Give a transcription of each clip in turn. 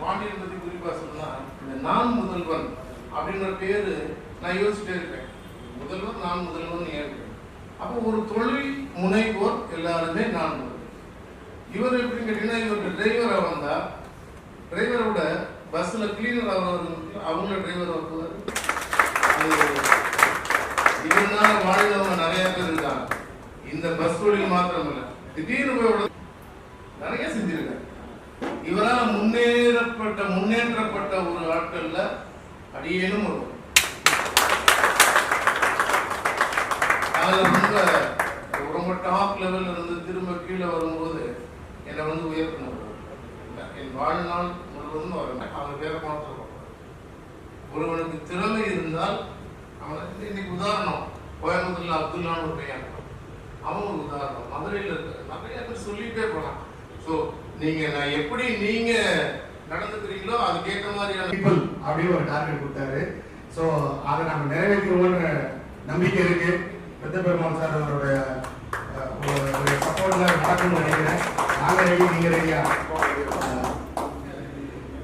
பாண்டியன் பற்றி குறிப்பாக சொன்னா இந்த நான் முதல்வன் அப்படின்ற பேர் நான் யோசிச்சுட்டே இருக்கேன் முதல்வன் நான் முதல்வன் ஏன் அப்போ ஒரு தொழில் முனைவோர் எல்லாருமே நான் முதல்வன். இவர் எப்படின்னு கேட்டீங்கன்னா இவர் டிரைவராக வந்தால் டிரைவரை விட பஸ்ஸில் கிளீனர் ஆகிறவங்க அவங்க டிரைவர் ஆக்குவார் இதனால வாழ்ந்தவங்க நிறைய பேர் இருக்காங்க. இந்த பஸ் தொழில் மாத்திரம் இல்லை திடீர்னு போய் உடனே நிறைய செஞ்சிருக்காங்க இவரால் முன்னேறப்பட்ட முன்னேற்றப்பட்ட ஒரு ஆட்கள்ல அடியேனும் வரும் அதுல ரொம்ப ரொம்ப டாப் லெவல்ல இருந்து திரும்ப கீழே வரும்போது என்னை வந்து உயர்த்தினவர் என் வாழ்நாள் முழுவதும் அவர் அவங்க பேரை மாத்திரம் ஒருவனுக்கு திறமை இருந்தால் அவனுக்கு இன்னைக்கு உதாரணம் கோயம்புத்தூர்ல அப்துல்லான்னு ஒரு பையன் அவன் ஒரு உதாரணம். மதுரையில் இருக்க நிறைய பேர் சொல்லிட்டே போகலாம் ஸோ நீங்க நான் எப்படி நீங்க நடந்துக்கிறீங்களோ அதுக்கேற்ற மாதிரியான பீப்புள் அப்படின்னு ஒரு டார்கெட் கொடுத்தாரு. ஸோ அதை நம்ம நிறைவேற்றுவோம்னு நம்பிக்கை இருக்கு. பெத்த பெருமாள் சார் அவருடைய ஒரு- சப்போர்ட்ல நடக்கும் நினைக்கிறேன். நாங்க ரெடி நீங்க ரெடியா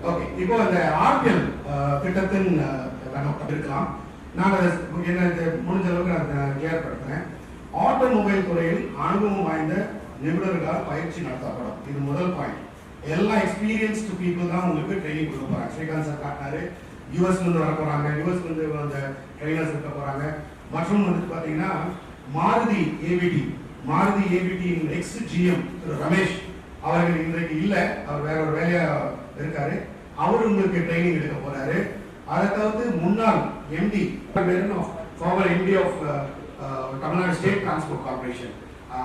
ஓகே இப்போ அந்த ஆர்பிஎல் திட்டத்தின் நம்ம இருக்கலாம் நான் அதை என்ன முடிஞ்ச அளவுக்கு நான் கேர் படுத்துறேன். ஆட்டோமொபைல் துறையில் அனுபவம் வாய்ந்த நிபுணர்களால் பயிற்சி நடத்தப்படும். இது முதல் பாயிண்ட் எல்லா எக்ஸ்பீரியன்ஸ்டு பீப்புள் தான் உங்களுக்கு ட்ரைனிங் கொடுக்க போறாங்க. ஸ்ரீகாந்த் சார் காட்டினாரு. யூஎஸ்லேருந்து வர போறாங்க. யூஎஸ்ல இருந்து அந்த ட்ரைனர்ஸ் இருக்க போறாங்க. மற்றும் வந்துட்டு பாத்தீங்கன்னா Maruti ABT Maruti ABT ex GM திரு ரமேஷ் அவர்கள் இன்றைக்கு இல்லை. அவர் வேற ஒரு வேலையா இருக்காரு. அவர் உங்களுக்கு ட்ரைனிங் எடுக்க போறாரு. அதை தவிர்த்து முன்னாள் MD former MD of Tamil Nadu state transport corporation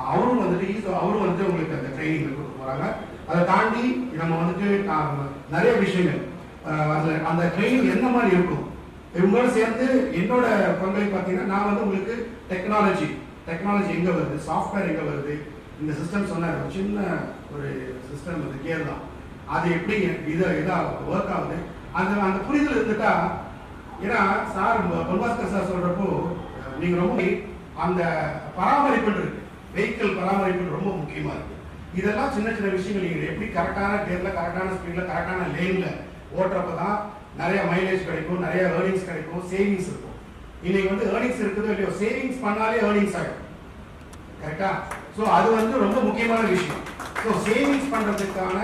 அவரும் வந்துட்டு அவரும் வந்துட்டு உங்களுக்கு அந்த ட்ரைனிங் கொடுக்க போறாங்க. அதை தாண்டி நம்ம வந்துட்டு நிறைய விஷயங்கள். ஆஹ், அதுல அந்த ட்ரைனிங் என்ன மாதிரி இருக்கும்? இவங்களோட சேர்ந்து என்னோட பங்களிப்பு பார்த்தீங்கன்னா நான் வந்து உங்களுக்கு டெக்னாலஜி டெக்னாலஜி எங்க வருது? சாஃப்ட்வேர் எங்க வருது? இந்த சிஸ்டம் சொன்ன ஒரு சின்ன ஒரு சிஸ்டம் வந்து கேர் தான். அது எப்படி இதை இதாக ஒர்க் ஆகுது? அந்த அந்த புரிதல் இருந்துட்டா ஏன்னா சார் பொன்பாஸ்கர் சார் சொல்றப்போ நீங்க ரொம்ப அந்த பராமரிப்பு இருக்கு. வெஹிக்கிள் பராமரிப்பு ரொம்ப முக்கியமா இருக்கு. இதெல்லாம் சின்ன சின்ன விஷயங்கள். நீங்கள் எப்படி கரெக்டான டேர்ல கரெக்டான ஸ்பீட்ல கரெக்டான லேன்ல ஓட்டுறப்ப தான் நிறைய மைலேஜ் கிடைக்கும் நிறைய ஏர்னிங்ஸ் கிடைக்கும் சேவிங்ஸ் இருக்கும். இன்னைக்கு வந்து ஏர்னிங்ஸ் இருக்குதோ இல்லையோ சேவிங்ஸ் பண்ணாலே ஏர்னிங்ஸ் ஆகும் கரெக்டா ஸோ அது வந்து ரொம்ப முக்கியமான விஷயம். ஸோ சேவிங்ஸ் பண்றதுக்கான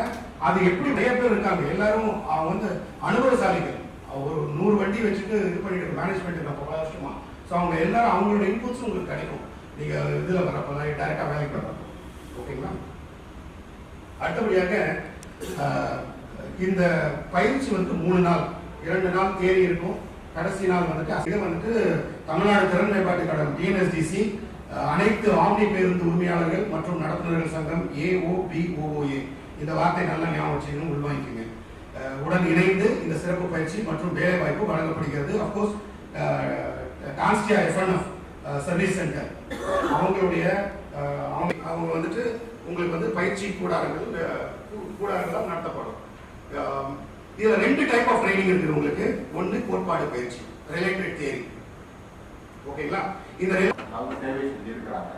அது எப்படி நிறைய பேர் இருக்காங்க. எல்லாரும் அவங்க வந்து அனுபவசாலிகள். ஒரு நூறு வண்டி வச்சுட்டு இது பண்ணிட்டு மேனேஜ்மெண்ட் நம்ம பல வருஷமா ஸோ அவங்க எல்லாரும் அவங்களோட இன்புட்ஸ் உங்களுக்கு கிடைக்கும். நீங்கள் இதில் வரப்போ தான் டேரெக்டாக வேலைக்கு வர்றப்போ ஓகேங்களா அடுத்தபடியாக இந்த பயிற்சி வந்து மூணு நாள். இரண்டு நாள் தேதி இருக்கும். கடைசி நாள் வந்துட்டு இது வந்துட்டு தமிழ்நாடு திறன் மேம்பாட்டு கழகம் டிஎன்எஸ்டிசி அனைத்து ஆம்னி பேருந்து உரிமையாளர்கள் மற்றும் நடத்துனர்கள் சங்கம் ஏஓபிஓஓஏ இந்த வார்த்தை நல்லா ஞாபகம் வச்சுக்கணும் உள்வாங்கிக்கோங்க. உடன் இணைந்து இந்த சிறப்பு பயிற்சி மற்றும் வேலைவாய்ப்பு வழங்கப்படுகிறது. அப்கோர்ஸ் கான்ஸ்டியா எஃப்என்எஃப் சர்வீஸ் சென்டர். அவங்களுடைய அவங்க அவங்க வந்துட்டு உங்களுக்கு வந்து பயிற்சி கூடாரங்கள் அஹ், கூடாரங்கள் நடத்தப்படும். இதில் ரெண்டு டைப் ஆஃப் ட்ரைனிங் இருக்குது உங்களுக்கு. ஒன்று கோட்பாடு பயிற்சி ரிலேட்டட் தேரி ஓகேங்களா? இந்த அவங்க சேவை செஞ்சிருக்கிறாங்க.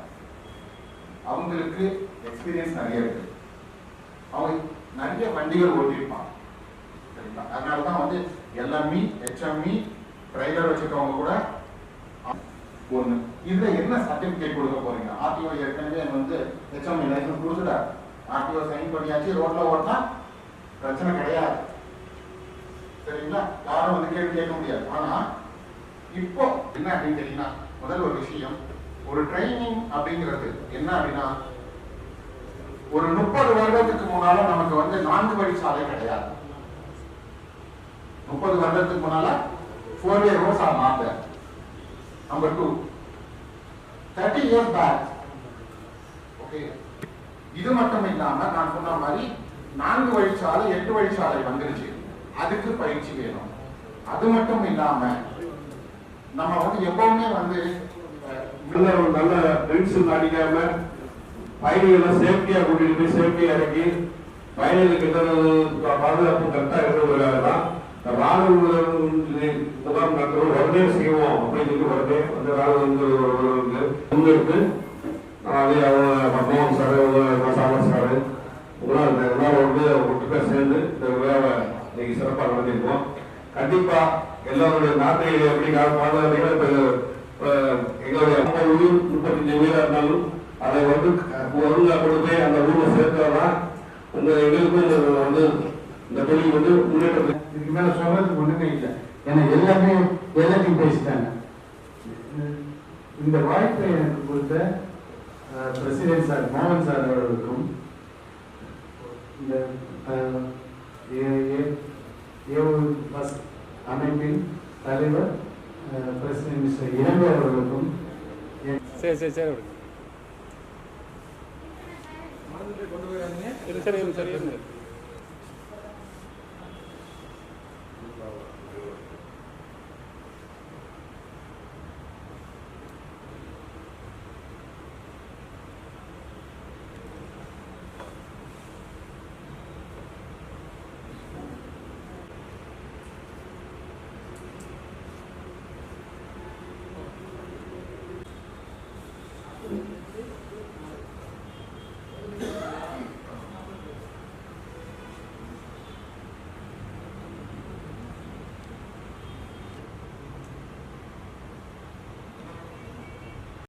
அவங்களுக்கு எக்ஸ்பீரியன்ஸ் நிறைய இருக்கு. அவங்க நிறைய வண்டிகள் ஓட்டியிருப்பாங்க. சரிங்களா? அதனால தான் வந்து எல்எம்இ ஹெச்எம்இ டிரைவர் வச்சிருக்கவங்க கூட ஒண்ணு. இதுல என்ன சர்டிபிகேட் கொடுக்க போறீங்க? ஆர்டிஓ ஏற்கனவே வந்து ஹெச்எம்இ லைசன்ஸ் கொடுத்துட்டார். ஆர்டிஓ சைன் பண்ணியாச்சு ரோட்ல ஓட்டினா பிரச்சனை கிடையாது. சரிங்களா? யாரும் வந்து கேள்வி கேட்க முடியாது. ஆனா இப்போ என்ன அப்படின்னு கேட்டீங்கன்னா முதல் ஒரு விஷயம் ஒரு ட்ரைனிங் அப்படிங்கிறது என்ன அப்படின்னா ஒரு முப்பது வருடத்துக்கு முன்னால நமக்கு வந்து நான்கு வழி சாலை கிடையாது. முப்பது வருடத்துக்கு முன்னால four rows are not there. Number two thirty years back, okay, இது மட்டும் இல்லாம நான் சொன்ன மாதிரி நான்கு வழிச்சாலை எட்டு வழிச்சாலை வந்துருச்சு. அதுக்கு பயிற்சி வேணும். அது மட்டும் இல்லாம நம்ம வந்து எப்பவுமே வந்து நல்ல ஒரு நல்ல பென்சில் அடிக்காம பயணிகளை சேஃப்டியா கூட்டிட்டு போய் சேஃப்டியா இறக்கி பயணிகளுக்கு எந்த பாதுகாப்பு கரெக்டா இருக்கிறதுக்காக தான் ராணுவ முகாம் நடத்துறோம் உடனே செய்வோம் அப்படின்னு சொல்லி உடனே அந்த ராணுவ முன்னெடுத்து அதே அவங்க மன்மோகன் சார் சாமர் சார் உங்களால் எல்லாரும் வந்து ஒட்டுக்காக சேர்ந்து இந்த விழாவை இன்னைக்கு சிறப்பாக பண்ணியிருக்கோம் கண்டிப்பாக எல்லாருடைய நாட்டை எப்படி கா- பாதுகாத்தீங்கன்னா இப்ப அஹ், எங்களுடைய ஐம்பது உயிர் முப்பத்தஞ்சு உயிரா இருந்தாலும் அதை வந்து அஹ், ஒழுங்கா கொண்டு போய் அந்த ஊரை சேர்த்தாதான் உங்க எங்களுக்கும் வந்து இந்த தொழில் வந்து முன்னேற்றம் இதுக்கு மேல சொல்றதுக்கு ஒண்ணுமே இல்லை. ஏன்னா எல்லாமே எல்லாத்தையும் பேசிட்டாங்க. இந்த வாய்ப்பை எனக்கு கொடுத்த பிரசிடென்ட் சார் மோகன் சார் அவர்களுக்கும் இந்த பஸ் அமைப்பின் தலைவர் பிரசிடென்ட் மிஸ்டர் இளங்கோ அவர்களுக்கும் சரி சரி சரி சரி சரி.